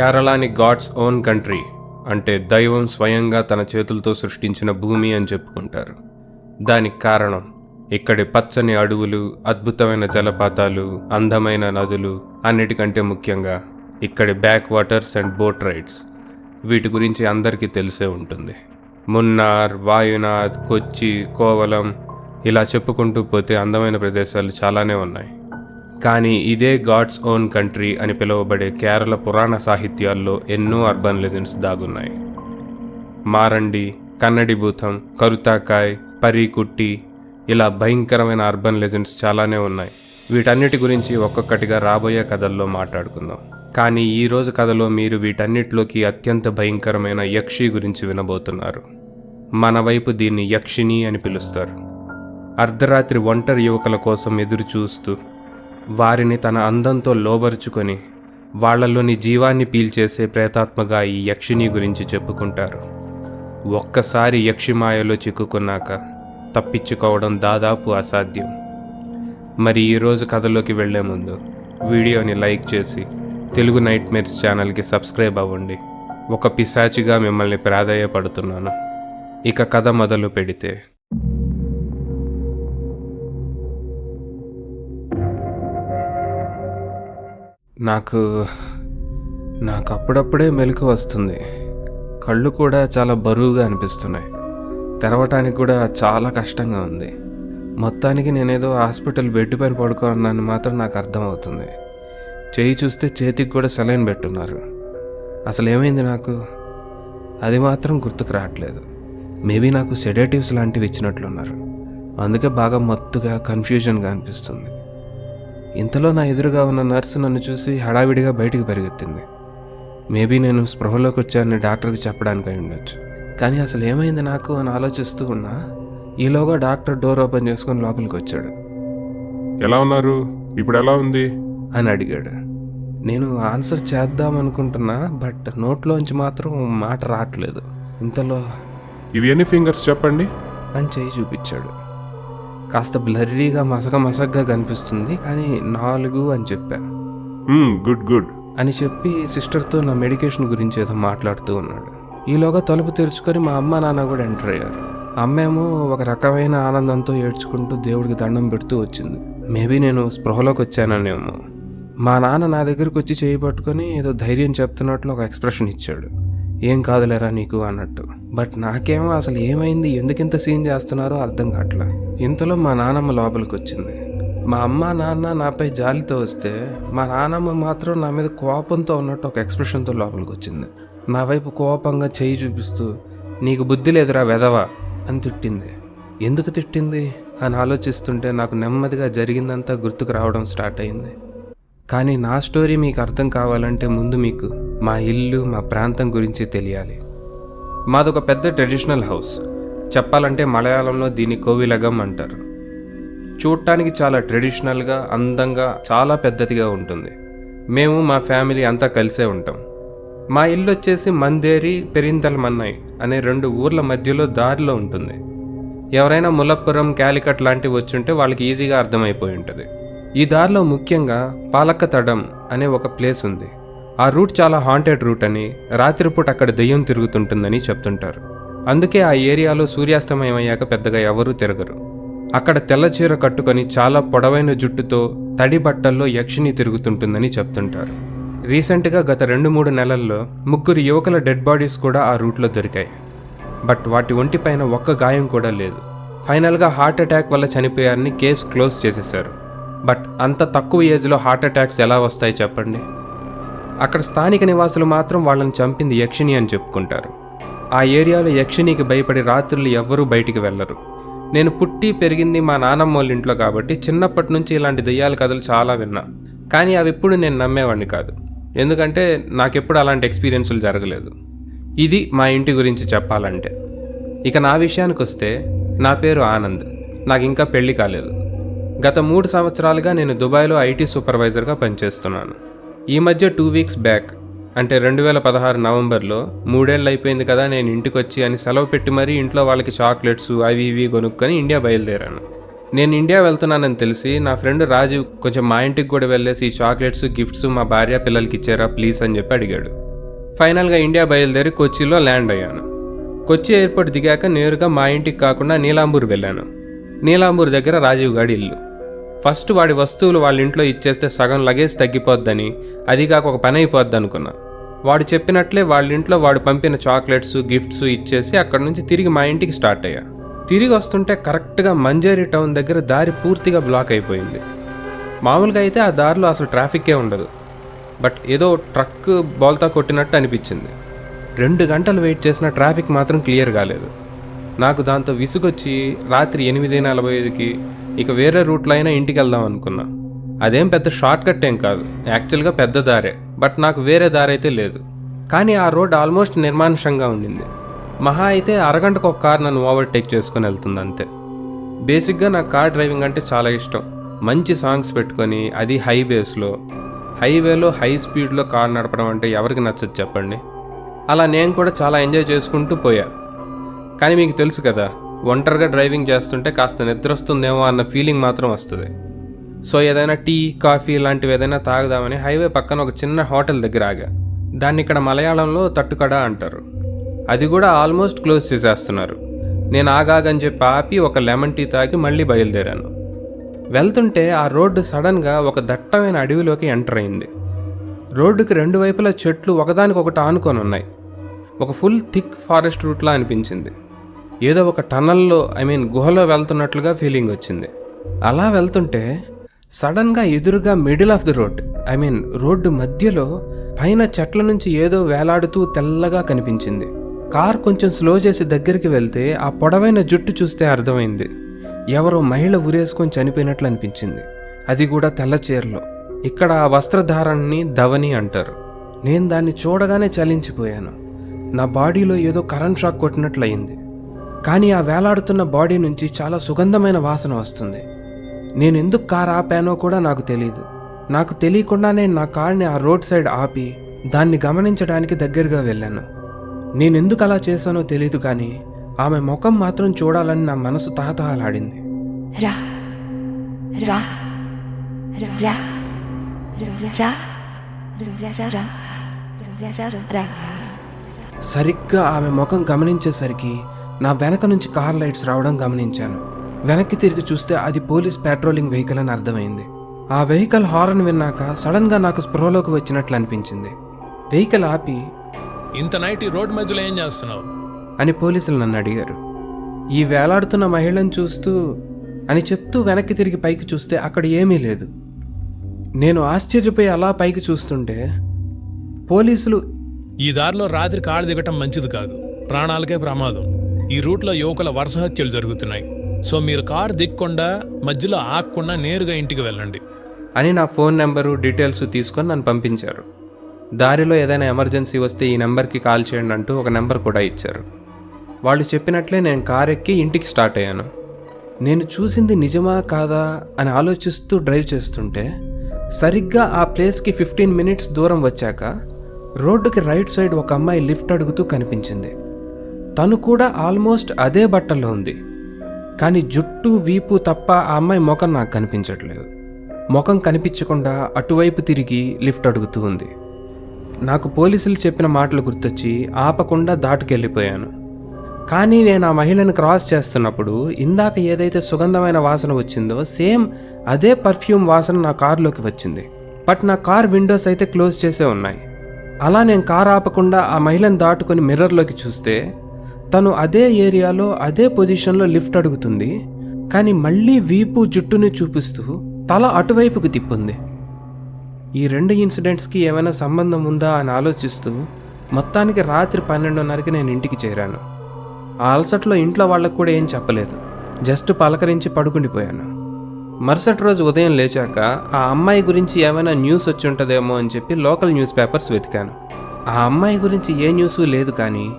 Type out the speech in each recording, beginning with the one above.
కేరళాని God's own country అంటే దైవం స్వయంగా తన చేతులతో సృష్టించిన భూమి అని చెప్పుకుంటారు. దానికి కారణం ఇక్కడి పచ్చని అడవులు అద్భుతమైన జలపాతాలు అందమైన నదులు అన్నిటికంటే ముఖ్యంగా ఇక్కడి backwaters and boat rides. వీటి గురించి అందరికీ తెలిసే ఉంటుంది. మున్నార్ వాయునాథ్ కొచ్చి కోవలం ఇలా చెప్పుకుంటూ పోతే అందమైన ప్రదేశాలు చాలానే ఉన్నాయి. కానీ ఇదే గాడ్స్ ఓన్ కంట్రీ అని పిలువబడే కేరళ పురాణ సాహిత్యాల్లో ఎన్నో అర్బన్ లెజెండ్స్ దాగున్నాయి. మారండి కన్నడి భూతం కరుతాకాయ్ పరీకుట్టి ఇలా భయంకరమైన అర్బన్ లెజెండ్స్ చాలానే ఉన్నాయి. వీటన్నిటి గురించి ఒక్కొక్కటిగా రాబోయే కథల్లో మాట్లాడుకుందాం. కానీ ఈరోజు కథలో మీరు వీటన్నిటిలోకి అత్యంత భయంకరమైన యక్షి గురించి వినబోతున్నారు. మన వైపు దీన్ని యక్షిని అని పిలుస్తారు. అర్ధరాత్రి ఒంటరి యువకుల కోసం ఎదురు చూస్తూ వారిని తన అందంతో లోబరుచుకొని వాళ్ళలోని జీవాన్ని పీల్చేసే ప్రేతాత్మగా ఈ యక్షిని గురించి చెప్పుకుంటారు. ఒక్కసారి యక్షిమాయలో చిక్కుకున్నాక తప్పించుకోవడం దాదాపు అసాధ్యం. మరి ఈరోజు కథలోకి వెళ్ళే ముందు వీడియోని లైక్ చేసి తెలుగు నైట్ మేర్స్ ఛానల్కి సబ్స్క్రైబ్ అవ్వండి. ఒక పిశాచిగా మిమ్మల్ని ప్రాధాయపడుతున్నాను. ఇక కథ మొదలు పెడితే నాకు నాకు అప్పుడప్పుడే మెలకు వస్తుంది. కళ్ళు కూడా చాలా బరువుగా అనిపిస్తున్నాయి. తెరవటానికి కూడా చాలా కష్టంగా ఉంది. మొత్తానికి నేనేదో హాస్పిటల్ బెడ్ పైన పడుకున్నాను మాత్రం నాకు అర్థమవుతుంది. చేయి చూస్తే చేతికి కూడా సెలైన్ పెట్టున్నారు. అసలు ఏమైంది నాకు? అది మాత్రం గుర్తుకు రావట్లేదు. మేబీ నాకు సెడేటివ్స్ లాంటివి ఇచ్చినట్లున్నారు. అందుకే బాగా మత్తుగా కన్ఫ్యూజన్గా అనిపిస్తుంది. ఇంతలో నా ఎదురుగా ఉన్న నర్సు నన్ను చూసి హడావిడిగా బయటికి పరిగెత్తింది. మేబీ నేను స్పృహలోకి వచ్చానని డాక్టర్కి చెప్పడానికి అయి ఉండొచ్చు. కానీ అసలు ఏమైంది నాకు అని ఆలోచిస్తూ ఉన్నా ఈలోగా డాక్టర్ డోర్ ఓపెన్ చేసుకొని లోపలికి వచ్చాడు. ఎలా ఉన్నారు? ఇప్పుడు ఎలా ఉంది? అని అడిగాడు. నేను ఆన్సర్ చేద్దాం అనుకుంటున్నా బట్ నోట్లోంచి మాత్రం మాట రావట్లేదు. ఇంతలో ఇవి ఎన్ని ఫింగర్స్ చెప్పండి? అని చేయి చూపించాడు. కాస్త బ్లర్రీగా మసక మసగ్గా కనిపిస్తుంది కానీ నాలుగు అని చెప్పా. Good good. అని చెప్పి సిస్టర్తో నా మెడికేషన్ గురించి ఏదో మాట్లాడుతూ ఉన్నాడు. ఈలోగా తలుపు తెరుచుకొని మా అమ్మ నాన్న కూడా ఎంటర్ అయ్యారు. అమ్మేమో ఒక రకమైన ఆనందంతో ఏడ్చుకుంటూ దేవుడికి దండం పెడుతూ వచ్చింది. మేబీ నేను స్పృహలోకి వచ్చాననేమో. మా నాన్న నా దగ్గరికి వచ్చి చేయి పట్టుకొని ఏదో ధైర్యం చెప్తున్నట్లు ఒక ఎక్స్ప్రెషన్ ఇచ్చాడు. ఏం కాదులేరా నీకు అన్నట్టు. బట్ నాకేమో అసలు ఏమైంది? ఎందుకింత సీన్ చేస్తున్నారో అర్థం కావట్లా ఇంతలో మా నానమ్మ లోపలికి వచ్చింది మా అమ్మ నాన్న నాపై జాలితో వస్తే మా నానమ్మ మాత్రం నా మీద కోపంతో ఉన్నట్టు ఒక ఎక్స్ప్రెషన్తో లోపలికి వచ్చింది నా వైపు కోపంగా చేయి చూపిస్తూ నీకు బుద్ధి లేదురా వెదవా అని తిట్టింది. ఎందుకు తిట్టింది? అని ఆలోచిస్తుంటే నాకు నెమ్మదిగా జరిగిందంతా గుర్తుకు రావడం స్టార్ట్ అయింది. కానీ నా స్టోరీ మీకు అర్థం కావాలంటే ముందు మీకు మా ఇల్లు మా ప్రాంతం గురించి తెలియాలి. మాదొక పెద్ద ట్రెడిషనల్ హౌస్. చెప్పాలంటే మలయాళంలో దీన్ని కోవిలగం అంటారు. చూడటానికి చాలా ట్రెడిషనల్గా అందంగా చాలా పెద్దదిగా ఉంటుంది. మేము మా ఫ్యామిలీ అంతా కలిసే ఉంటాం. మా ఇల్లు వచ్చేసి మందేరి పెరింతల్ మన్నై అనే రెండు ఊర్ల మధ్యలో దారిలో ఉంటుంది. ఎవరైనా ములప్పురం క్యాలికట్ లాంటివి వచ్చుంటే వాళ్ళకి ఈజీగా అర్థమైపోయి ఉంటుంది. ఈ దారిలో ముఖ్యంగా పాలక తడం అనే ఒక ప్లేస్ ఉంది. ఆ రూట్ చాలా హాంటెడ్ రూట్ అని రాత్రిపూట అక్కడ దెయ్యం తిరుగుతుంటుందని చెప్తుంటారు. అందుకే ఆ ఏరియాలో సూర్యాస్తమయం అయ్యాక పెద్దగా ఎవరూ తిరగరు. అక్కడ తెల్ల చీర కట్టుకొని చాలా పొడవైన జుట్టుతో తడి బట్టల్లో యక్షిని తిరుగుతుంటుందని చెప్తుంటారు. రీసెంట్గా గత రెండు మూడు నెలల్లో ముగ్గురు యువకుల డెడ్ బాడీస్ కూడా ఆ రూట్లో దొరికాయి. బట్ వాటి ఒంటిపైన ఒక్క గాయం కూడా లేదు. ఫైనల్గా హార్ట్ అటాక్ వల్ల చనిపోయారని కేసు క్లోజ్ చేసేశారు. బట్ అంత తక్కువ ఏజ్లో హార్ట్ అటాక్స్ ఎలా వస్తాయి చెప్పండి? అక్కడ స్థానిక నివాసులు మాత్రం వాళ్ళని చంపింది యక్షిణి అని చెప్పుకుంటారు. ఆ ఏరియాలో యక్షిణికి భయపడి రాత్రులు ఎవ్వరూ బయటికి వెళ్ళరు. నేను పుట్టి పెరిగింది మా నానమ్మ వాళ్ళ ఇంట్లో కాబట్టి చిన్నప్పటి నుంచి ఇలాంటి దెయ్యాల కథలు చాలా విన్నా. కానీ అవి ఎప్పుడు నేను నమ్మేవాడిని కాదు. ఎందుకంటే నాకెప్పుడు అలాంటి ఎక్స్పీరియన్సులు జరగలేదు. ఇది మా ఇంటి గురించి చెప్పాలంటే. ఇక నా విషయానికి వస్తే నా పేరు ఆనంద్. నాకు ఇంకా పెళ్ళి కాలేదు. గత మూడు సంవత్సరాలుగా నేను దుబాయ్లో ఐటీ సూపర్వైజర్గా పనిచేస్తున్నాను. ఈ మధ్య టూ వీక్స్ బ్యాక్ అంటే రెండు వేల పదహారు నవంబర్లో మూడేళ్ళు అయిపోయింది కదా నేను ఇంటికి వచ్చి అని సెలవు పెట్టి మరీ ఇంట్లో వాళ్ళకి చాక్లెట్స్ అవి ఇవి కొనుక్కొని ఇండియా బయలుదేరాను. నేను ఇండియా వెళ్తున్నానని తెలిసి నా ఫ్రెండ్ రాజీవ్ కొంచెం మా ఇంటికి కూడా వెళ్ళేసి ఈ చాక్లెట్స్ గిఫ్ట్స్ మా భార్య పిల్లలకి ఇచ్చారా ప్లీజ్ అని చెప్పి అడిగాడు. ఫైనల్గా ఇండియా బయలుదేరి కొచ్చిలో ల్యాండ్ అయ్యాను. కొచ్చి ఎయిర్పోర్ట్ దిగాక నేరుగా మా ఇంటికి కాకుండా నీలాంబూర్ వెళ్ళాను. నీలాంబూర్ దగ్గర రాజీవ్ గాడి ఇల్లు. ఫస్ట్ వాడి వస్తువులు వాళ్ళ ఇంట్లో ఇచ్చేస్తే సగం లగేజ్ తగ్గిపోద్దని అది కాక ఒక పని అయిపోద్ది అనుకున్నా వాడు చెప్పినట్లే వాళ్ళ ఇంట్లో వాడు పంపిన చాక్లెట్స్ గిఫ్ట్స్ ఇచ్చేసి అక్కడ నుంచి తిరిగి మా ఇంటికి స్టార్ట్ అయ్యా. తిరిగి వస్తుంటే కరెక్ట్గా మంజేరి టౌన్ దగ్గర దారి పూర్తిగా బ్లాక్ అయిపోయింది. మామూలుగా అయితే ఆ దారిలో అసలు ట్రాఫిక్కే ఉండదు. బట్ ఏదో ట్రక్ బోల్తా కొట్టినట్టు అనిపించింది. రెండు గంటలు వెయిట్ చేసిన ట్రాఫిక్ మాత్రం క్లియర్ కాలేదు. నాకు దాంతో విసుగొచ్చి రాత్రి ఎనిమిది నలభై ఐదుకి ఇక వేరే రూట్లో అయినా ఇంటికి వెళ్దాం అనుకున్నా. అదేం పెద్ద షార్ట్ కట్ ఏం కాదు. యాక్చువల్గా పెద్ద దారే. బట్ నాకు వేరే దారి అయితే లేదు. కానీ ఆ రోడ్ ఆల్మోస్ట్ నిర్మానుషంగా ఉండింది. మహా అయితే అరగంటకు ఒక కార్ నన్ను ఓవర్టేక్ చేసుకుని వెళ్తుంది అంతే. బేసిక్గా నాకు కార్ డ్రైవింగ్ అంటే చాలా ఇష్టం. మంచి సాంగ్స్ పెట్టుకొని అది హైవేస్లో హైవేలో హై స్పీడ్లో కార్ నడపడం అంటే ఎవరికి నచ్చదు చెప్పండి? అలా నేను కూడా చాలా ఎంజాయ్ చేసుకుంటూ పోయా. కానీ మీకు తెలుసు కదా ఒంటరిగా డ్రైవింగ్ చేస్తుంటే కాస్త నిద్ర వస్తుందేమో అన్న ఫీలింగ్ మాత్రం వస్తుంది. సో ఏదైనా టీ కాఫీ లాంటివి ఏదైనా తాగుదామని హైవే పక్కన ఒక చిన్న హోటల్ దగ్గర ఆగా. దాన్ని ఇక్కడ మలయాళంలో తట్టుకడ అంటారు. అది కూడా ఆల్మోస్ట్ క్లోజ్ చేసేస్తున్నారు. నేను ఆగాగని చెప్పి ఆపి ఒక లెమన్ టీ తాగి మళ్ళీ బయలుదేరాను. వెళ్తుంటే ఆ రోడ్డు సడన్గా ఒక దట్టమైన అడవిలోకి ఎంటర్ అయింది. రోడ్డుకి రెండు వైపులా చెట్లు ఒకదానికొకటి ఆనుకొని ఉన్నాయి. ఒక ఫుల్ థిక్ ఫారెస్ట్ రూట్లా అనిపించింది. ఏదో ఒక టనల్లో ఐ మీన్ గుహలో వెళ్తున్నట్లుగా ఫీలింగ్ వచ్చింది. అలా వెళ్తుంటే సడన్గా ఎదురుగా middle of the road I mean road మధ్యలో పైన చెట్ల నుంచి ఏదో వేలాడుతూ తెల్లగా కనిపించింది. కార్ కొంచెం స్లో చేసి దగ్గరికి వెళ్తే ఆ పొడవైన జుట్టు చూస్తే అర్థమైంది. ఎవరో మహిళ ఉరేసుకొని చనిపోయినట్లు అనిపించింది. అది కూడా తెల్ల చీరలో. ఇక్కడ ఆ వస్త్రధారణని ధవని అంటారు. నేను దాన్ని చూడగానే చలించిపోయాను. నా బాడీలో ఏదో కరెంట్ షాక్ కొట్టినట్లయింది. కానీ ఆ వేలాడుతున్న బాడీ నుంచి చాలా సుగంధమైన వాసన వస్తుంది. నేను ఎందుకు కార్ ఆపానో కూడా నాకు తెలియదు నాకు తెలియకుండానే నా కార్ని ఆ రోడ్ సైడ్ ఆపి దాన్ని గమనించడానికి దగ్గరగా వెళ్ళాను. నేను ఎందుకు అలా చేశానో తెలియదు కానీ ఆమె ముఖం మాత్రం చూడాలని నా మనసు తహతహలాడింది. సరిగ్గా ఆమె ముఖం గమనించేసరికి నా వెనక నుంచి కార్ లైట్స్ రావడం గమనించాను. వెనక్కి తిరిగి చూస్తే అది పోలీస్ పెట్రోలింగ్ వెహికల్ అని అర్థమైంది. ఆ వెహికల్ హారన్ విన్నాక సడన్గా నాకు స్పృహలోకి వచ్చినట్లు అనిపించింది. వెహికల్ ఆపి ఇంత నైట్ ఈ రోడ్ మధ్యలో ఏం చేస్తున్నావు? అని పోలీసులు నన్ను అడిగారు. ఈ వేలాడుతున్న మహిళను చూస్తూ అని చెప్తూ వెనక్కి తిరిగి పైకి చూస్తే అక్కడ ఏమీ లేదు. నేను ఆశ్చర్యపోయి అలా పైకి చూస్తుంటే పోలీసులు ఈ దారిలో రాత్రి కాళ్ళు దిగటం మంచిది కాదు. ప్రాణాలకే ప్రమాదం. ఈ రూట్లో యువకుల వరుస హత్యలు జరుగుతున్నాయి. సో మీరు కార్ దిక్కకుండా మధ్యలో ఆగకుండా నేరుగా ఇంటికి వెళ్ళండి. అని నా ఫోన్ నెంబరు డీటెయిల్స్ తీసుకొని నన్ను పంపించారు. దారిలో ఏదైనా ఎమర్జెన్సీ వస్తే ఈ నెంబర్కి కాల్ చేయండి అంటూ ఒక నెంబర్ కూడా ఇచ్చారు. వాళ్ళు చెప్పినట్లే నేను కార్ ఎక్కి ఇంటికి స్టార్ట్ అయ్యాను. నేను చూసింది నిజమా కాదా అని ఆలోచిస్తూ డ్రైవ్ చేస్తుంటే సరిగ్గా ఆ ప్లేస్కి ఫిఫ్టీన్ మినిట్స్ దూరం వచ్చాక రోడ్డుకి రైట్ సైడ్ ఒక అమ్మాయి లిఫ్ట్ అడుగుతూ కనిపించింది. తను కూడా ఆల్మోస్ట్ అదే బట్టల్లో ఉంది. కానీ జుట్టు వీపు తప్ప ఆ అమ్మాయి ముఖం నాకు కనిపించట్లేదు. ముఖం కనిపించకుండా అటువైపు తిరిగి లిఫ్ట్ అడుగుతూ ఉంది. నాకు పోలీసులు చెప్పిన మాటలు గుర్తొచ్చి ఆపకుండా దాటుకెళ్ళిపోయాను. కానీ నేను ఆ మహిళను క్రాస్ చేస్తున్నప్పుడు ఇందాక ఏదైతే సుగంధమైన వాసన వచ్చిందో సేమ్ అదే పర్ఫ్యూమ్ వాసన నా కారులోకి వచ్చింది. బట్ నా కార్ విండోస్ అయితే క్లోజ్ చేసే ఉన్నాయి. అలా నేను కార్ ఆపకుండా ఆ మహిళను దాటుకొని మిర్రర్లోకి చూస్తే తను అదే ఏరియాలో అదే పొజిషన్లో లిఫ్ట్ అడుగుతుంది. కానీ మళ్ళీ వీపు జుట్టుని చూపిస్తూ తల అటువైపుకు తిప్పుంది. ఈ రెండు ఇన్సిడెంట్స్కి ఏమైనా సంబంధం ఉందా అని ఆలోచిస్తూ మొత్తానికి రాత్రి పన్నెండున్నరకి నేను ఇంటికి చేరాను. ఆ అలసట్లో ఇంట్లో వాళ్ళకు కూడా ఏం చెప్పలేదు. జస్ట్ పలకరించి పడుకుండిపోయాను. మరుసటి రోజు ఉదయం లేచాక ఆ అమ్మాయి గురించి ఏమైనా న్యూస్ వచ్చి ఉంటుందేమో అని చెప్పి లోకల్ న్యూస్ పేపర్స్ వెతికాను. ఆ అమ్మాయి గురించి ఏ న్యూస్ లేదు కానీ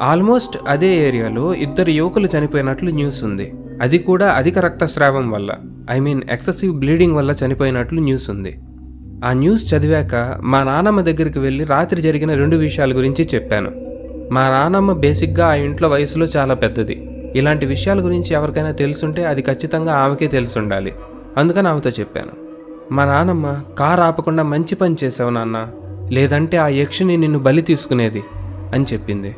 ఆల్మోస్ట్ అదే ఏరియాలో ఇద్దరు యువకులు చనిపోయినట్లు న్యూస్ ఉంది. అది కూడా అధిక రక్తస్రావం వల్ల ఐ మీన్ ఎక్సెసివ్ బ్లీడింగ్ వల్ల చనిపోయినట్లు న్యూస్ ఉంది. ఆ న్యూస్ చదివాక మా నానమ్మ దగ్గరికి వెళ్ళి రాత్రి జరిగిన రెండు విషయాల గురించి చెప్పాను. మా నానమ్మ బేసిక్గా ఆ ఇంట్లో వయసులో చాలా పెద్దది. ఇలాంటి విషయాల గురించి ఎవరికైనా తెలుసుంటే అది ఖచ్చితంగా ఆమెకే తెలిసి ఉండాలి అందుకని ఆమెతో చెప్పాను. మా నానమ్మ కారు ఆపకుండా మంచి పని చేసావు నాన్న. లేదంటే ఆ యక్షిని నిన్ను బలి తీసుకునేది అని చెప్పింది.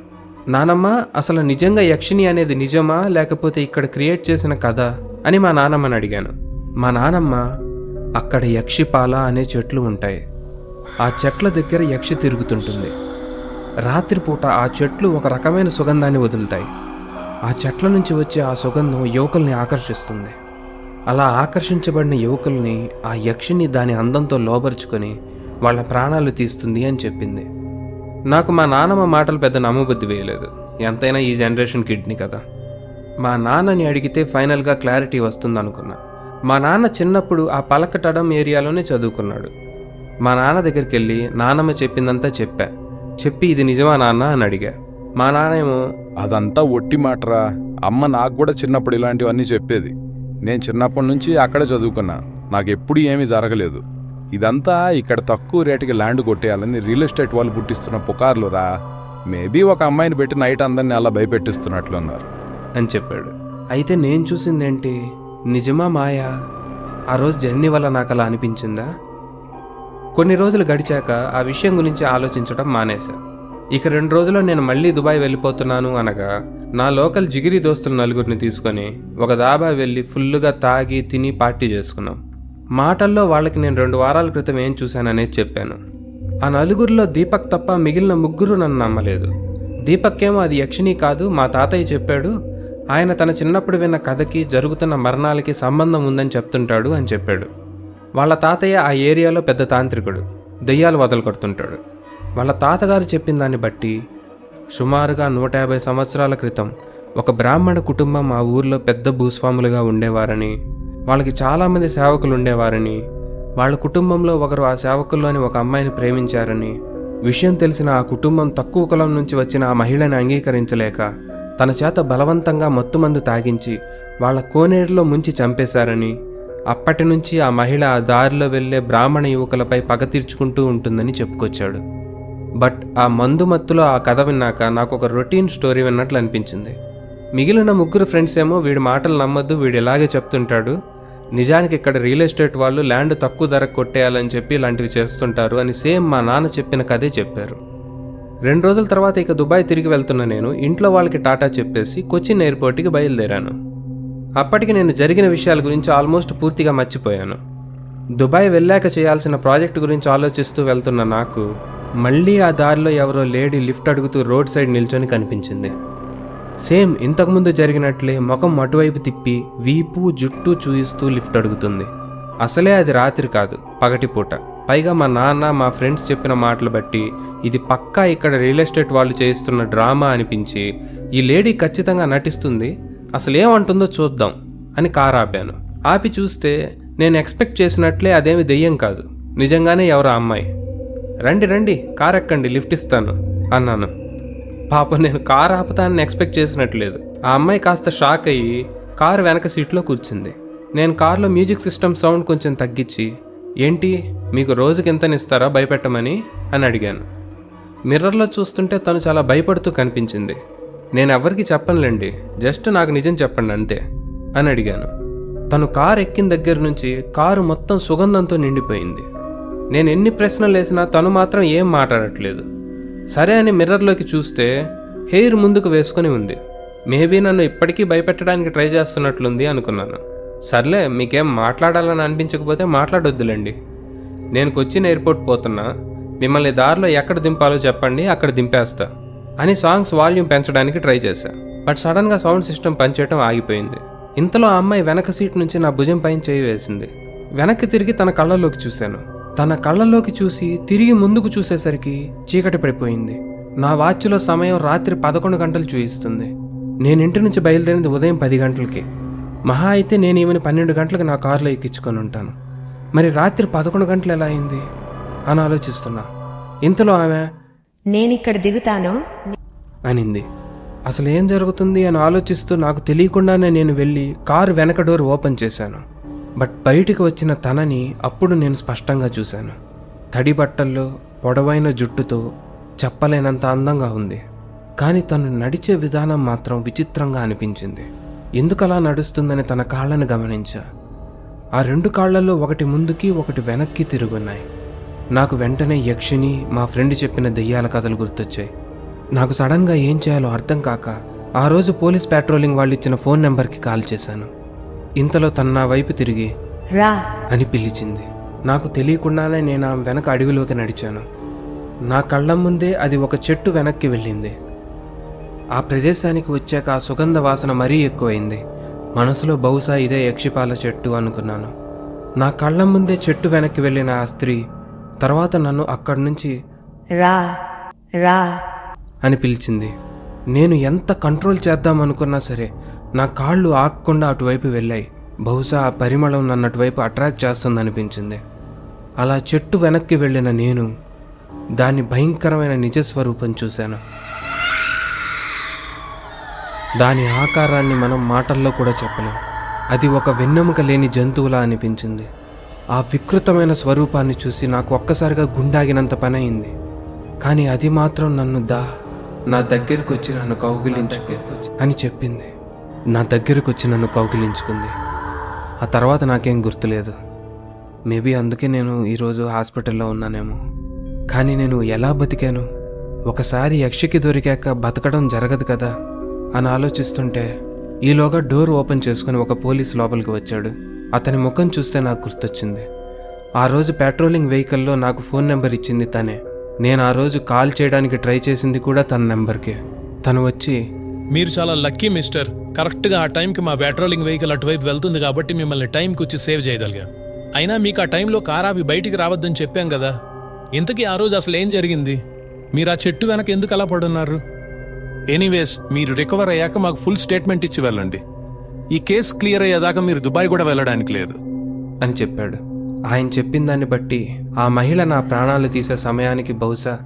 నానమ్మ అసలు నిజంగా యక్షిని అనేది నిజమా లేకపోతే ఇక్కడ క్రియేట్ చేసిన కథ అని మా నానమ్మని అడిగాను. మా నానమ్మ అక్కడ యక్షిపాల అనే చెట్లు ఉంటాయి. ఆ చెట్ల దగ్గర యక్షి తిరుగుతుంటుంది. రాత్రిపూట ఆ చెట్లు ఒక రకమైన సుగంధాన్ని వదులుతాయి. ఆ చెట్ల నుంచి వచ్చే ఆ సుగంధం యువకుల్ని ఆకర్షిస్తుంది. అలా ఆకర్షించబడిన యువకుల్ని ఆ యక్షిని దాని అందంతో లోబరుచుకొని వాళ్ళ ప్రాణాలు తీస్తుంది అని చెప్పింది. నాకు మా నాన్నమ్మ మాటలు పెద్ద నమ్మబుద్ధి వేయలేదు. ఎంతైనా ఈ జనరేషన్ కిడ్ని కదా. మా నాన్నని అడిగితే ఫైనల్గా క్లారిటీ వస్తుంది అనుకున్నా మా నాన్న చిన్నప్పుడు ఆ పలకటడం ఏరియాలోనే చదువుకున్నాడు. మా నాన్న దగ్గరికి వెళ్ళి నాన్నమ్మ చెప్పిందంతా చెప్పా. చెప్పి ఇది నిజమా నాన్న అని అడిగా. మా నాన్న ఏమో అదంతా ఒట్టి మాటరా. అమ్మ నాకు కూడా చిన్నప్పుడు ఇలాంటివన్నీ చెప్పేది. నేను చిన్నప్పటి నుంచి అక్కడ చదువుకున్నా. నాకు ఎప్పుడు ఏమీ జరగలేదు. ఇదంతా ఇక్కడ తక్కువ రేటుకి ల్యాండ్ కొట్టేయాలని రియల్ ఎస్టేట్ వాళ్ళు పుట్టిస్తున్న పుకార్లు రా. మేబీ ఒక అమ్మాయిని పెట్టి నైట్ అందరిని అలా భయపెట్టిస్తున్నట్లున్నారు. అని చెప్పాడు. అయితే నేను చూసిందేంటి? నిజమా మాయా? ఆ రోజు జర్నీ వల్ల నాకు అలా అనిపించిందా? కొన్ని రోజులు గడిచాక ఆ విషయం గురించి ఆలోచించడం మానేశా. ఇక రెండు రోజుల్లో నేను మళ్ళీ దుబాయ్ వెళ్ళిపోతున్నాను అనగా నా లోకల్ జిగిరి దోస్తులు నలుగురిని తీసుకొని ఒక దాబా వెళ్ళి ఫుల్లుగా తాగి తిని పార్టీ చేసుకున్నాం. మాటల్లో వాళ్ళకి నేను రెండు వారాల క్రితం ఏం చూశాననేది చెప్పాను. ఆ నలుగురిలో దీపక్ తప్ప మిగిలిన ముగ్గురు నన్ను నమ్మలేదు. దీపక్ ఏమో అది యక్షిని కాదు మా తాతయ్య చెప్పాడు. ఆయన తన చిన్నప్పుడు విన్న కథకి జరుగుతున్న మరణాలకి సంబంధం ఉందని చెప్తుంటాడు అని చెప్పాడు. వాళ్ళ తాతయ్య ఆ ఏరియాలో పెద్ద తాంత్రికుడు. దెయ్యాలు వదలకొడుతుంటాడు. వాళ్ళ తాతగారు చెప్పిన దాన్ని బట్టి సుమారుగా నూట యాభై సంవత్సరాల క్రితం ఒక బ్రాహ్మణ కుటుంబం ఆ ఊర్లో పెద్ద భూస్వాములుగా ఉండేవారని వాళ్ళకి చాలామంది సేవకులు ఉండేవారని వాళ్ళ కుటుంబంలో ఒకరు ఆ సేవకుల్లోని ఒక అమ్మాయిని ప్రేమించారని విషయం తెలిసిన ఆ కుటుంబం తక్కువ కులం నుంచి వచ్చిన ఆ మహిళని అంగీకరించలేక తన చేత బలవంతంగా మత్తుమందు తాగించి వాళ్ళ కోనేరులో ముంచి చంపేశారని అప్పటి నుంచి ఆ మహిళ ఆ దారిలో వెళ్ళే బ్రాహ్మణ యువకులపై పగ తీర్చుకుంటూ ఉంటుందని చెప్పుకొచ్చాడు. బట్ ఆ మందు మత్తులో ఆ కథ విన్నాక నాకు ఒక రొటీన్ స్టోరీ విన్నట్లు అనిపించింది. మిగిలిన ముగ్గురు ఫ్రెండ్స్ ఏమో వీడి మాటలు నమ్మొద్దు వీడు ఇలాగే చెప్తుంటాడు నిజానికి ఇక్కడ రియల్ ఎస్టేట్ వాళ్ళు ల్యాండ్ తక్కువ ధరకు కొట్టేయాలని చెప్పి ఇలాంటివి చేస్తుంటారు అని సేమ్ మా నాన్న చెప్పిన కథే చెప్పారు. రెండు రోజుల తర్వాత ఇక దుబాయ్ తిరిగి వెళ్తున్న నేను ఇంట్లో వాళ్ళకి టాటా చెప్పేసి కొచ్చిన్ ఎయిర్పోర్ట్కి బయలుదేరాను. అప్పటికి నేను జరిగిన విషయాల గురించి ఆల్మోస్ట్ పూర్తిగా మర్చిపోయాను. దుబాయ్ వెళ్ళాక చేయాల్సిన ప్రాజెక్ట్ గురించి ఆలోచిస్తూ వెళ్తున్న నాకు మళ్ళీ ఆ దారిలో ఎవరో లేడీ లిఫ్ట్ అడుగుతూ రోడ్ సైడ్ నిల్చొని కనిపించింది. సేమ్ ఇంతకుముందు జరిగినట్లే ముఖం అటువైపు తిప్పి వీపు జుట్టు చూయిస్తూ లిఫ్ట్ అడుగుతుంది. అసలే అది రాత్రి కాదు పగటిపూట. పైగా మా నాన్న మా ఫ్రెండ్స్ చెప్పిన మాటలు బట్టి ఇది పక్కా ఇక్కడ రియల్ ఎస్టేట్ వాళ్ళు చేయిస్తున్న డ్రామా అనిపించి ఈ లేడీ ఖచ్చితంగా నటిస్తుంది. అసలేమంటుందో చూద్దాం అని కార్ ఆపాను ఆపి చూస్తే నేను ఎక్స్పెక్ట్ చేసినట్లే అదేమి దెయ్యం కాదు. నిజంగానే ఎవరో అమ్మాయి. రండి రండి కార్ ఎక్కండి లిఫ్ట్ ఇస్తాను అన్నాను. పాపం నేను కార్ ఆపుతానని ఎక్స్పెక్ట్ చేసినట్లేదు. ఆ అమ్మాయి కాస్త షాక్ అయ్యి కారు వెనక సీట్లో కూర్చుంది. నేను కారులో మ్యూజిక్ సిస్టమ్ సౌండ్ కొంచెం తగ్గించి ఏంటి మీకు రోజుకి ఎంతనిస్తారా భయపెట్టమని? అని అడిగాను. మిర్రర్లో చూస్తుంటే తను చాలా భయపడుతూ కనిపించింది. నేను ఎవరికి చెప్పనులేండి జస్ట్ నాకు నిజం చెప్పండి అంతే అని అడిగాను. తను కారు ఎక్కిన దగ్గర నుంచి కారు మొత్తం సుగంధంతో నిండిపోయింది. నేను ఎన్ని ప్రశ్నలు వేసినా తను మాత్రం ఏం మాట్లాడట్లేదు. సరే అని మిర్రర్లోకి చూస్తే హెయిర్ ముందుకు వేసుకొని ఉంది. మేబీ నన్ను ఇప్పటికీ భయపెట్టడానికి ట్రై చేస్తున్నట్లుంది అనుకున్నాను. సర్లే మీకేం మాట్లాడాలని అనిపించకపోతే మాట్లాడొద్దులేండి. నేను కొచ్చిన్ ఎయిర్పోర్ట్ పోతున్నా. మిమ్మల్ని దారిలో ఎక్కడ దింపాలో చెప్పండి అక్కడ దింపేస్తా అని సాంగ్స్ వాల్యూమ్ పెంచడానికి ట్రై చేశా. బట్ సడన్గా సౌండ్ సిస్టమ్ పనిచేయటం ఆగిపోయింది. ఇంతలో ఆ అమ్మాయి వెనక సీట్ నుంచి నా భుజం పైన చేయి వేసింది. వెనక్కి తిరిగి తన కళ్ళలోకి చూశాను. తన కళ్ళలోకి చూసి తిరిగి ముందుకు చూసేసరికి చీకటి పడిపోయింది. నా వాచ్లో సమయం రాత్రి పదకొండు గంటలు చూయిస్తుంది. నేను ఇంటి నుంచి బయలుదేరింది ఉదయం పది గంటలకి. మహా అయితే నేను ఈమెను పన్నెండు గంటలకు నా కారులో ఎక్కించుకొని ఉంటాను. మరి రాత్రి పదకొండు గంటలు ఎలా అయింది? అని ఆలోచిస్తున్నా. ఇంతలో ఆమె నేనిక్కడ దిగుతాను? అనింది. అసలు ఏం జరుగుతుంది అని ఆలోచిస్తూ నాకు తెలియకుండానే నేను వెళ్ళి కారు వెనక డోర్ ఓపెన్ చేశాను. బట్ బయటికి వచ్చిన తనని అప్పుడు నేను స్పష్టంగా చూశాను. తడి బట్టల్లో పొడవైన జుట్టుతో చెప్పలేనంత అందంగా ఉంది. కానీ తను నడిచే విధానం మాత్రం విచిత్రంగా అనిపించింది. ఎందుకలా నడుస్తుందని తన కాళ్ళను గమనించా. ఆ రెండు కాళ్ళలో ఒకటి ముందుకి ఒకటి వెనక్కి తిరుగున్నాయి. నాకు వెంటనే యక్షిని మా ఫ్రెండ్ చెప్పిన దెయ్యాల కథలు గుర్తొచ్చాయి. నాకు సడన్గా ఏం చేయాలో అర్థం కాక ఆ రోజు పోలీస్ పెట్రోలింగ్ వాళ్ళు ఇచ్చిన ఫోన్ నెంబర్కి కాల్ చేశాను. ఇంతలో తను నా వైపు తిరిగి రా. అని పిలిచింది. నాకు తెలియకుండానే నేను ఆమె వెనక అడవిలోకి నడిచాను. నా కళ్ళ ముందే అది ఒక చెట్టు వెనక్కి వెళ్ళింది. ఆ ప్రదేశానికి వచ్చాక ఆ సుగంధ వాసన మరీ ఎక్కువైంది. మనసులో బహుశా ఇదే యక్షిపాల చెట్టు అనుకున్నాను. నా కళ్ళ ముందే చెట్టు వెనక్కి వెళ్ళిన ఆ స్త్రీ తర్వాత నన్ను అక్కడి నుంచి రా రా. అని పిలిచింది. నేను ఎంత కంట్రోల్ చేద్దాం అనుకున్నా సరే నా కాళ్ళు ఆగకుండా అటువైపు వెళ్ళాయి. బహుశా ఆ పరిమళం నన్ను అటువైపు అట్రాక్ట్ చేస్తుందనిపించింది. అలా చెట్టు వెనక్కి వెళ్ళిన నేను దాని భయంకరమైన నిజస్వరూపం చూశాను. దాని ఆకారాన్ని మనం మాటల్లో కూడా చెప్పలేం. అది ఒక వెన్నెముక లేని జంతువులా అనిపించింది. ఆ వికృతమైన స్వరూపాన్ని చూసి నాకు ఒక్కసారిగా గుండాగినంత పని అయింది కానీ అది మాత్రం నన్ను దా నా దగ్గరకు వచ్చి నన్ను కౌగిలించుకు అని చెప్పింది. నా దగ్గరకు వచ్చి నన్ను కౌకిలించుకుంది ఆ తర్వాత నాకేం గుర్తులేదు. మేబీ అందుకే నేను ఈరోజు హాస్పిటల్లో ఉన్నానేమో. కానీ నేను ఎలా బతికాను? ఒకసారి యక్షికి దొరికాక బతకడం జరగదు కదా అని ఆలోచిస్తుంటే ఈలోగా డోర్ ఓపెన్ చేసుకుని ఒక పోలీస్ లోపలికి వచ్చాడు. అతని ముఖం చూస్తే నాకు గుర్తొచ్చింది. ఆ రోజు పెట్రోలింగ్ వెహికల్లో నాకు ఫోన్ నెంబర్ ఇచ్చింది తనే. నేను ఆ రోజు కాల్ చేయడానికి ట్రై చేసింది కూడా తన నెంబర్కే. తను వచ్చి మీరు చాలా లక్కీ మిస్టర్. కరెక్ట్గా ఆ టైంకి మా పెట్రోలింగ్ వెహికల్ అటువైపు వెళ్తుంది కాబట్టి మిమ్మల్ని టైంకి వచ్చి సేవ్ చేయగలిగా. అయినా మీకు ఆ టైంలో కారాపి బయటికి రావద్దని చెప్పాం కదా. ఇంతకీ ఆ రోజు అసలు ఏం జరిగింది? మీరు ఆ చెట్టు వెనక ఎందుకు అలా పడున్నారు? ఎనీవేస్ మీరు రికవర్ అయ్యాక మాకు ఫుల్ స్టేట్మెంట్ ఇచ్చి వెళ్ళండి. ఈ కేసు క్లియర్ అయ్యేదాకా మీరు దుబాయ్ కూడా వెళ్ళడానికి లేదు. అని చెప్పాడు. ఆయన చెప్పిన దాన్ని బట్టి ఆ మహిళ నా ప్రాణాలు తీసే సమయానికి బహుశా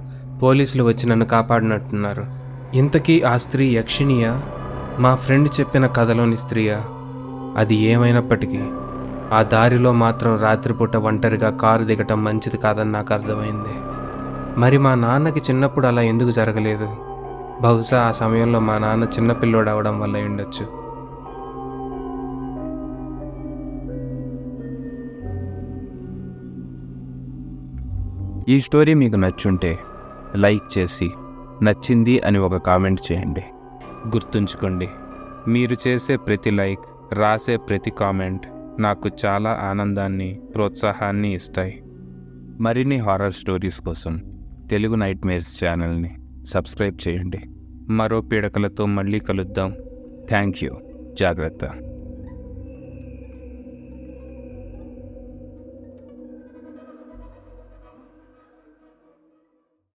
పోలీసులు వచ్చి నన్ను కాపాడినట్టున్నారు. ఇంతకీ ఆ స్త్రీ యక్షిణియా? మా ఫ్రెండ్ చెప్పిన కథలోని స్త్రీయా? అది ఏమైనప్పటికీ ఆ దారిలో మాత్రం రాత్రిపూట ఒంటరిగా కారు దిగటం మంచిది కాదని నాకు అర్థమైంది. మరి మా నాన్నకి చిన్నప్పుడు అలా ఎందుకు జరగలేదు? బహుశా ఆ సమయంలో మా నాన్న చిన్నపిల్లోడు అవడం వల్ల ఉండొచ్చు ఈ స్టోరీ మీకు నచ్చుంటే లైక్ చేసి నచ్చింది అని ఒక కామెంట్ చేయండి. గుర్తుంచుకోండి మీరు చేసే ప్రతి లైక్ రాసే ప్రతి కామెంట్ నాకు చాలా ఆనందాన్ని ప్రోత్సాహాన్ని ఇస్తాయి. మరిన్ని హారర్ స్టోరీస్ కోసం తెలుగు నైట్ మేర్స్ ఛానల్ని సబ్స్క్రైబ్ చేయండి. మరో పీడకలతో మళ్ళీ కలుద్దాం. Thank you. జాగ్రత్త.